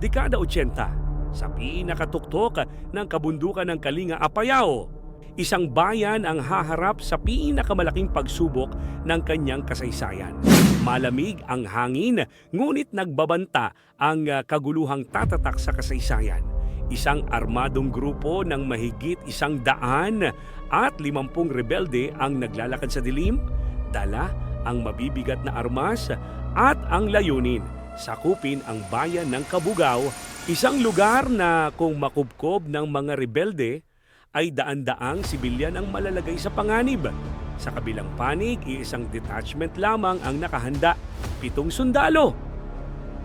dekada 80 sa pinakatuktok ng kabundukan ng Kalinga Apayao. Isang bayan ang haharap sa pinakamalaking pagsubok ng kanyang kasaysayan. Malamig ang hangin, ngunit nagbabanta ang ah, kaguluhang tatatak sa kasaysayan. Isang armadong grupo ng mahigit isang daan at limampung rebelde ang naglalakad sa dilim, dala ang mabibigat na armas at ang layunin sakupin ang bayan ng Kabugao, isang lugar na kung makubkob ng mga rebelde ay daan-daang sibilyan ang malalagay sa panganib. Sa kabilang panig, isang detachment lamang ang nakahanda, pitong sundalo,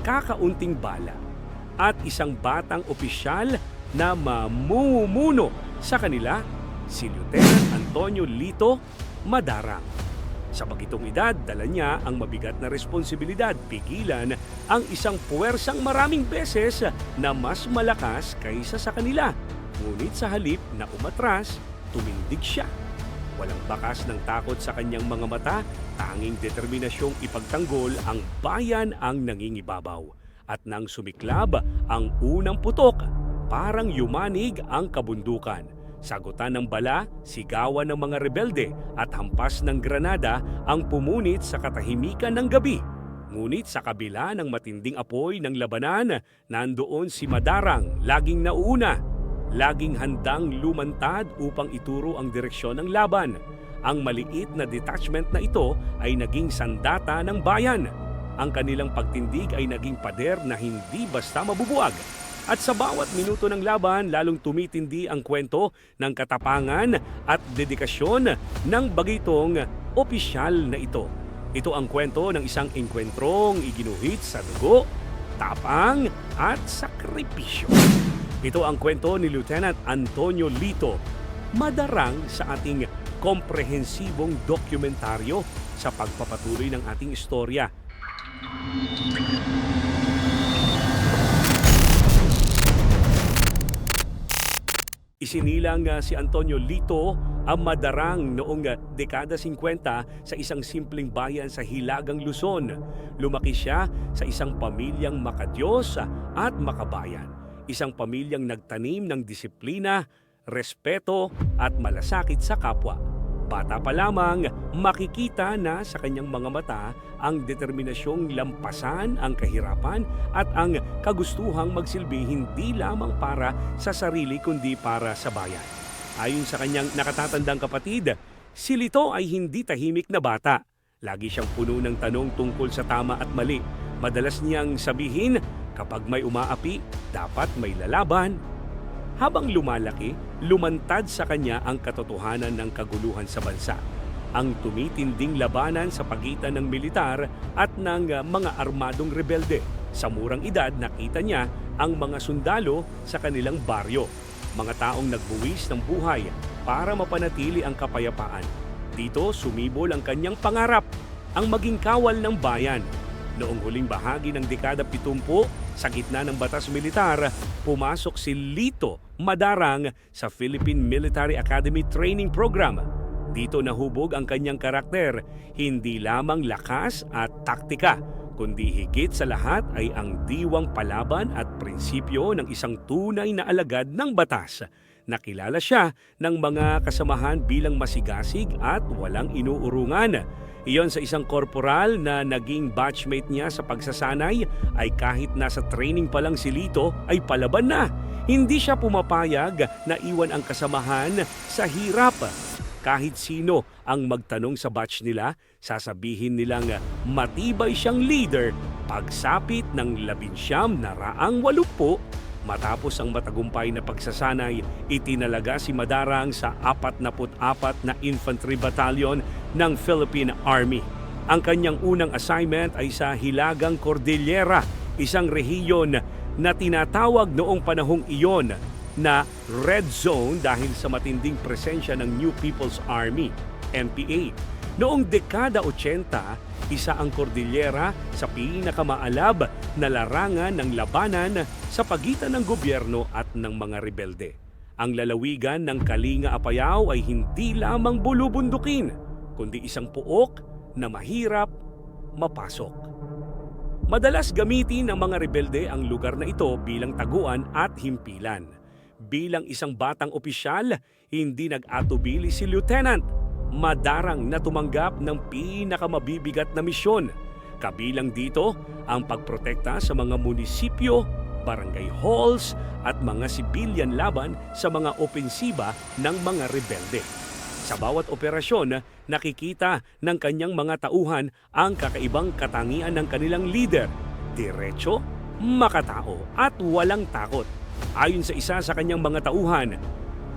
kakaunting bala, at isang batang opisyal na mamumuno sa kanila, si Lieutenant Antonio Lito Madarang. Sa bagitong edad, dala niya ang mabigat na responsibilidad pigilan ang isang puwersang maraming beses na mas malakas kaysa sa kanila. Ngunit sa halip na umatras, tumindig siya. Walang bakas ng takot sa kanyang mga mata, tanging determinasyong ipagtanggol ang bayan ang nangingibabaw. At nang sumiklab ang unang putok, parang yumanig ang kabundukan. Sagutan ng bala, sigawan ng mga rebelde at hampas ng granada ang pumunit sa katahimikan ng gabi. Ngunit sa kabila ng matinding apoy ng labanan, nandoon si Madarang, laging nauna, laging handang lumantad upang ituro ang direksyon ng laban. Ang maliit na detachment na ito ay naging sandata ng bayan. Ang kanilang pagtindig ay naging pader na hindi basta mabubuwag. At sa bawat minuto ng laban, lalong tumitindi ang kwento ng katapangan at dedikasyon ng bagitong opisyal na ito. Ito ang kwento ng isang engkwentrong iginuhit sa dugo, tapang at sakripisyo. Ito ang kwento ni Lieutenant Antonio Lito, madarang sa ating komprehensibong dokumentaryo sa pagpapatuloy ng ating istorya. Isinilang uh, si Antonio Lito ang madarang noong uh, dekada 50 sa isang simpleng bayan sa Hilagang Luzon. Lumaki siya sa isang pamilyang makadiyos at makabayan. Isang pamilyang nagtanim ng disiplina, respeto at malasakit sa kapwa. Bata pa lamang, makikita na sa kanyang mga mata ang determinasyong lampasan ang kahirapan at ang kagustuhang magsilbi hindi lamang para sa sarili kundi para sa bayan. Ayon sa kanyang nakatatandang kapatid, si Lito ay hindi tahimik na bata. Lagi siyang puno ng tanong tungkol sa tama at mali. Madalas niyang sabihin, kapag may umaapi, dapat may lalaban, habang lumalaki, lumantad sa kanya ang katotohanan ng kaguluhan sa bansa. Ang tumitinding labanan sa pagitan ng militar at ng uh, mga armadong rebelde. Sa murang edad, nakita niya ang mga sundalo sa kanilang baryo. Mga taong nagbuwis ng buhay para mapanatili ang kapayapaan. Dito sumibol ang kanyang pangarap, ang maging kawal ng bayan. Noong huling bahagi ng dekada 70, sa gitna ng batas militar, pumasok si Lito Madarang sa Philippine Military Academy Training Program. Dito nahubog ang kanyang karakter, hindi lamang lakas at taktika, kundi higit sa lahat ay ang diwang palaban at prinsipyo ng isang tunay na alagad ng batas. Nakilala siya ng mga kasamahan bilang masigasig at walang inuurungan. Iyon sa isang korporal na naging batchmate niya sa pagsasanay ay kahit nasa training pa lang si Lito ay palaban na. Hindi siya pumapayag na iwan ang kasamahan sa hirap. Kahit sino ang magtanong sa batch nila, sasabihin nilang matibay siyang leader pagsapit ng labinsyam na raang walumpo Matapos ang matagumpay na pagsasanay, itinalaga si Madarang sa 44 na Infantry Battalion ng Philippine Army. Ang kanyang unang assignment ay sa Hilagang Cordillera, isang rehiyon na tinatawag noong panahong iyon na Red Zone dahil sa matinding presensya ng New People's Army, NPA. Noong dekada 80, isa ang Cordillera sa pinakamaalab na larangan ng labanan sa pagitan ng gobyerno at ng mga rebelde. Ang lalawigan ng Kalinga Apayao ay hindi lamang bulubundukin, kundi isang puok na mahirap mapasok. Madalas gamitin ng mga rebelde ang lugar na ito bilang taguan at himpilan. Bilang isang batang opisyal, hindi nag-atubili si Lieutenant. Madarang na tumanggap ng pinakamabibigat na misyon. Kabilang dito ang pagprotekta sa mga munisipyo, barangay halls at mga sibilyan laban sa mga opensiba ng mga rebelde. Sa bawat operasyon, nakikita ng kanyang mga tauhan ang kakaibang katangian ng kanilang leader. Diretso, makatao at walang takot. Ayon sa isa sa kanyang mga tauhan,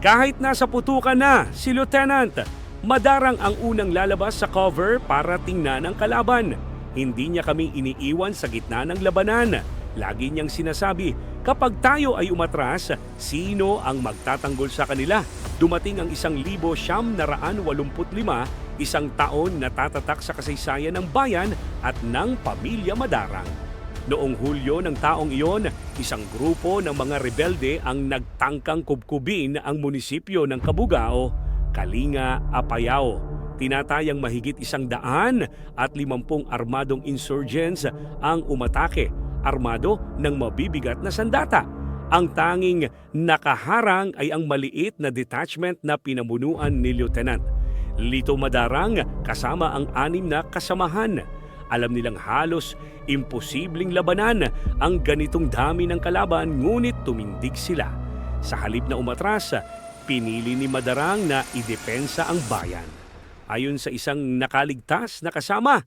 kahit nasa putukan na si Lieutenant, madarang ang unang lalabas sa cover para tingnan ang kalaban. Hindi niya kami iniiwan sa gitna ng labanan. Lagi niyang sinasabi, kapag tayo ay umatras, sino ang magtatanggol sa kanila? Dumating ang isang libo siyam na raan walumput lima, isang taon na tatatak sa kasaysayan ng bayan at ng pamilya Madarang. Noong Hulyo ng taong iyon, isang grupo ng mga rebelde ang nagtangkang kubkubin ang munisipyo ng Kabugao, Kalinga, Apayao. Tinatayang mahigit isang daan at limampung armadong insurgents ang umatake, armado ng mabibigat na sandata. Ang tanging nakaharang ay ang maliit na detachment na pinamunuan ni Lieutenant. Lito Madarang kasama ang anim na kasamahan. Alam nilang halos imposibleng labanan ang ganitong dami ng kalaban ngunit tumindig sila. Sa halip na umatras, pinili ni Madarang na idepensa ang bayan. Ayon sa isang nakaligtas na kasama,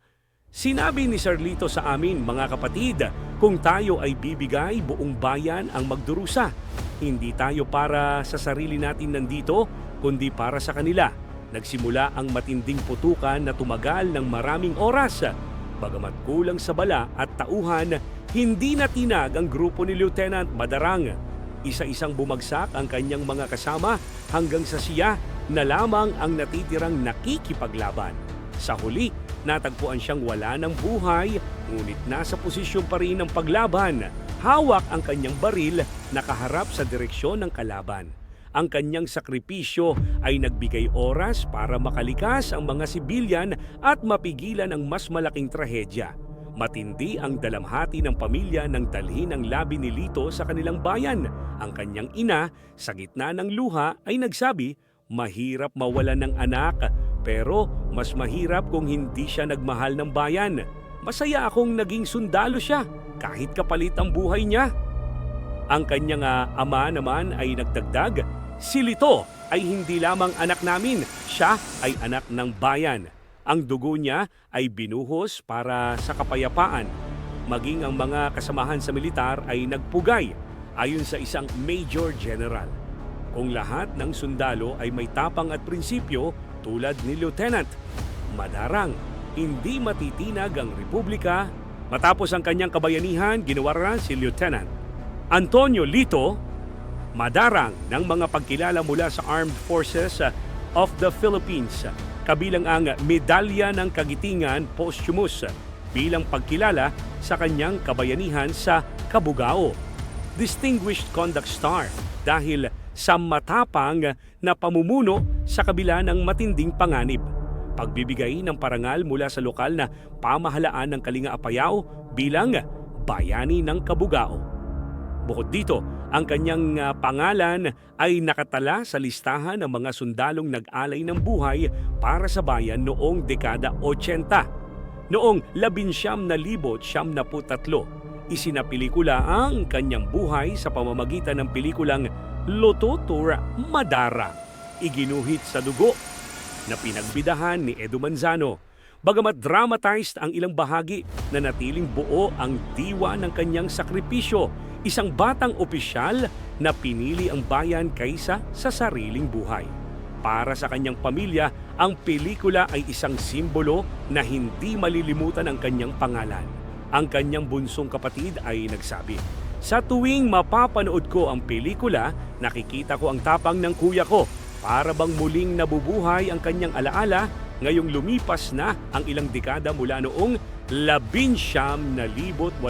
sinabi ni Sarlito sa amin mga kapatid, kung tayo ay bibigay, buong bayan ang magdurusa. Hindi tayo para sa sarili natin nandito, kundi para sa kanila. Nagsimula ang matinding putukan na tumagal ng maraming oras. Bagamat kulang sa bala at tauhan, hindi na tinag ang grupo ni Lieutenant Madarang. Isa-isang bumagsak ang kanyang mga kasama hanggang sa siya na lamang ang natitirang nakikipaglaban. Sa huli, natagpuan siyang wala ng buhay, ngunit nasa posisyon pa rin ng paglaban. Hawak ang kanyang baril nakaharap sa direksyon ng kalaban. Ang kanyang sakripisyo ay nagbigay oras para makalikas ang mga sibilyan at mapigilan ang mas malaking trahedya. Matindi ang dalamhati ng pamilya nang dalhin ang labi ni Lito sa kanilang bayan. Ang kanyang ina, sa gitna ng luha, ay nagsabi, mahirap mawalan ng anak, pero mas mahirap kung hindi siya nagmahal ng bayan. Masaya akong naging sundalo siya, kahit kapalit ang buhay niya. Ang kanyang ah, ama naman ay nagdagdag, si Lito ay hindi lamang anak namin, siya ay anak ng bayan. Ang dugo niya ay binuhos para sa kapayapaan. Maging ang mga kasamahan sa militar ay nagpugay ayon sa isang major general. Kung lahat ng sundalo ay may tapang at prinsipyo tulad ni Lieutenant, madarang hindi matitinag ang Republika matapos ang kanyang kabayanihan ginawaran si Lieutenant Antonio Lito madarang ng mga pagkilala mula sa Armed Forces of the Philippines kabilang ang Medalya ng Kagitingan Posthumous bilang pagkilala sa kanyang kabayanihan sa Kabugao. Distinguished Conduct Star dahil sa matapang na pamumuno sa kabila ng matinding panganib. Pagbibigay ng parangal mula sa lokal na pamahalaan ng Kalinga Apayao bilang Bayani ng Kabugao. Bukod dito, ang kanyang ah, pangalan ay nakatala sa listahan ng mga sundalong nag-alay ng buhay para sa bayan noong dekada 80. Noong 1973, isinapelikula ang kanyang buhay sa pamamagitan ng pelikulang Loto Tour Madara, iginuhit sa dugo na pinagbidahan ni Edo Manzano. Bagamat dramatized ang ilang bahagi na natiling buo ang diwa ng kanyang sakripisyo, isang batang opisyal na pinili ang bayan kaysa sa sariling buhay. Para sa kanyang pamilya, ang pelikula ay isang simbolo na hindi malilimutan ang kanyang pangalan. Ang kanyang bunsong kapatid ay nagsabi, Sa tuwing mapapanood ko ang pelikula, nakikita ko ang tapang ng kuya ko. Para bang muling nabubuhay ang kanyang alaala ngayong lumipas na ang ilang dekada mula noong 1985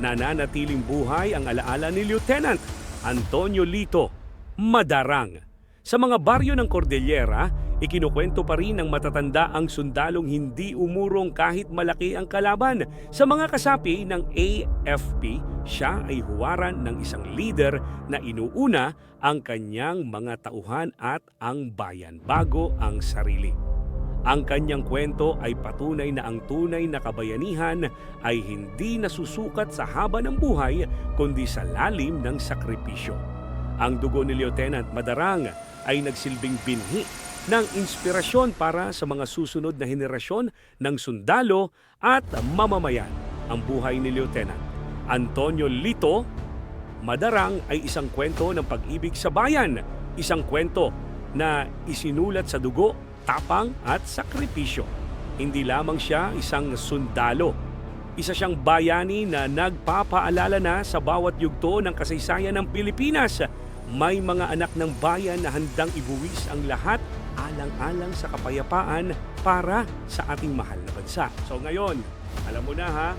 Nananatiling buhay ang alaala ni Lieutenant Antonio Lito Madarang. Sa mga baryo ng Cordillera, Ikinukwento pa rin ng matatanda ang sundalong hindi umurong kahit malaki ang kalaban. Sa mga kasapi ng AFP, siya ay huwaran ng isang leader na inuuna ang kanyang mga tauhan at ang bayan bago ang sarili. Ang kanyang kwento ay patunay na ang tunay na kabayanihan ay hindi nasusukat sa haba ng buhay kundi sa lalim ng sakripisyo. Ang dugo ni Lieutenant Madarang ay nagsilbing binhi ng inspirasyon para sa mga susunod na henerasyon ng sundalo at mamamayan. Ang buhay ni Lieutenant Antonio Lito Madarang ay isang kwento ng pag-ibig sa bayan, isang kwento na isinulat sa dugo, tapang at sakripisyo. Hindi lamang siya isang sundalo. Isa siyang bayani na nagpapaalala na sa bawat yugto ng kasaysayan ng Pilipinas. May mga anak ng bayan na handang ibuwis ang lahat alang-alang sa kapayapaan para sa ating mahal na bansa. So ngayon, alam mo na ha,